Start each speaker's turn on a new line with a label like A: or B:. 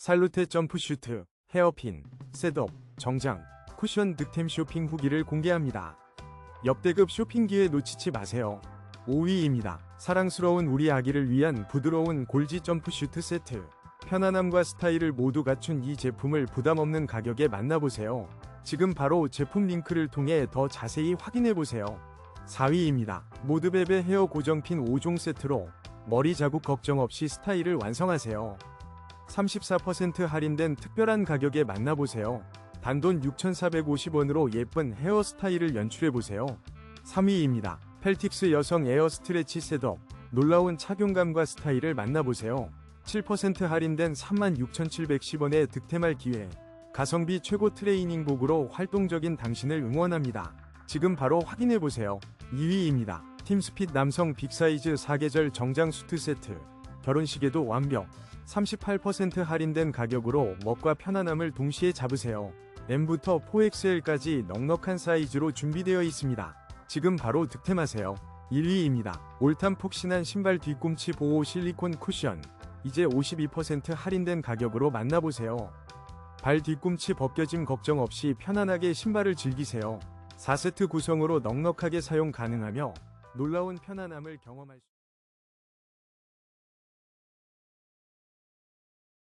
A: 살루테 점프슈트, 헤어핀, 셋업, 정장, 쿠션 득템 쇼핑 후기를 공개합니다. 역대급 쇼핑기에 놓치지 마세요. 5위입니다. 사랑스러운 우리 아기를 위한 부드러운 골지 점프슈트 세트. 편안함과 스타일을 모두 갖춘 이 제품을 부담 없는 가격에 만나보세요. 지금 바로 제품 링크를 통해 더 자세히 확인해보세요. 4위입니다. 모드베베 헤어 고정핀 5종 세트로 머리 자국 걱정 없이 스타일을 완성하세요. 34% 할인된 특별한 가격에 만나보세요. 단돈 6,450원으로 예쁜 헤어스타일을 연출해보세요. 3위입니다. 펠틱스 여성 에어 스트레치 셋업. 놀라운 착용감과 스타일을 만나보세요. 7% 할인된 36,710원에 득템할 기회. 가성비 최고 트레이닝복으로 활동적인 당신을 응원합니다. 지금 바로 확인해보세요. 2위입니다. 팀스핏 남성 빅사이즈 4계절 정장 수트 세트. 결혼식에도 완벽. 38% 할인된 가격으로 멋과 편안함을 동시에 잡으세요. M부터 4XL까지 넉넉한 사이즈로 준비되어 있습니다. 지금 바로 득템하세요. 1위입니다. 올탄 폭신한 신발 뒤꿈치 보호 실리콘 쿠션. 이제 52% 할인된 가격으로 만나보세요. 발 뒤꿈치 벗겨짐 걱정 없이 편안하게 신발을 즐기세요. 4세트 구성으로 넉넉하게 사용 가능하며 놀라운 편안함을 경험할 수